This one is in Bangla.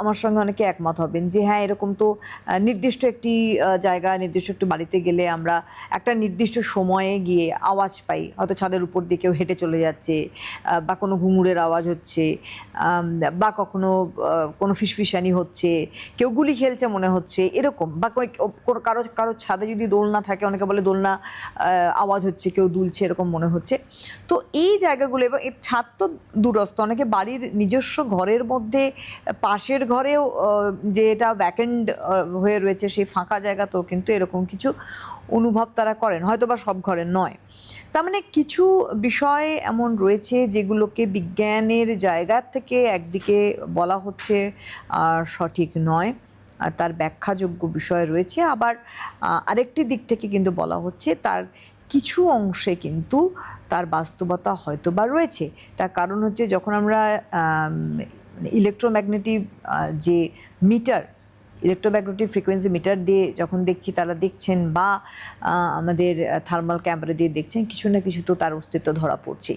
আমার সঙ্গে অনেকে একমত হবেন যে হ্যাঁ এরকম তো নির্দিষ্ট একটি জায়গা, নির্দিষ্ট একটি বাড়িতে গেলে আমরা একটা নির্দিষ্ট সময়ে গিয়ে আওয়াজ পাই। হয়তো ছাদের উপর দিয়ে কেউ হেঁটে চলে যাচ্ছে বা কোনো ঘুঙুরের আওয়াজ হচ্ছে বা কখনো কোনো ফিসফিসানি হচ্ছে, কেউ গুলি খেলছে মনে হচ্ছে, এরকম। বা কোনো কারও কারও ছাদে যদি দোলনা থাকে, অনেকে বলে দোলনা আওয়াজ হচ্ছে, কেউ দুলছে, এরকম মনে হচ্ছে। তো এই জায়গাগুলো, এবং এর ছাদ তো দূরস্থ অনেকে বাড়ির নিজস্ব ঘরের মধ্যে পাশের ঘরেও যে এটা ভ্যাকেন্ড হয়ে রয়েছে সেই ফাঁকা জায়গাতেও কিন্তু এরকম কিছু অনুভব তারা করেন। হয়তো বা সব ঘরের নয়। তার মানে কিছু বিষয় এমন রয়েছে যেগুলোকে বিজ্ঞানের জায়গা থেকে একদিকে বলা হচ্ছে সঠিক নয়। তার ব্যাখ্যাযোগ্য বিষয় রয়েছে। আবার আরেকটি দিক থেকে কিন্তু বলা হচ্ছে, তার কিছু অংশে কিন্তু তার বাস্তবতা হয়তো বা রয়েছে। তার কারণ হচ্ছে যখন আমরা ইলেকট্রোম্যাগনেটিক যে মিটার ইলেকট্রোম্যাগনেটিক ফ্রিকোয়েন্সি মিটার দিয়ে যখন দেখছি তারা দেখছেন বা আমাদের থার্মাল ক্যামেরা দিয়ে দেখছেন, কিছু না কিছু তো তার অস্তিত্ব ধরা পড়ছেই।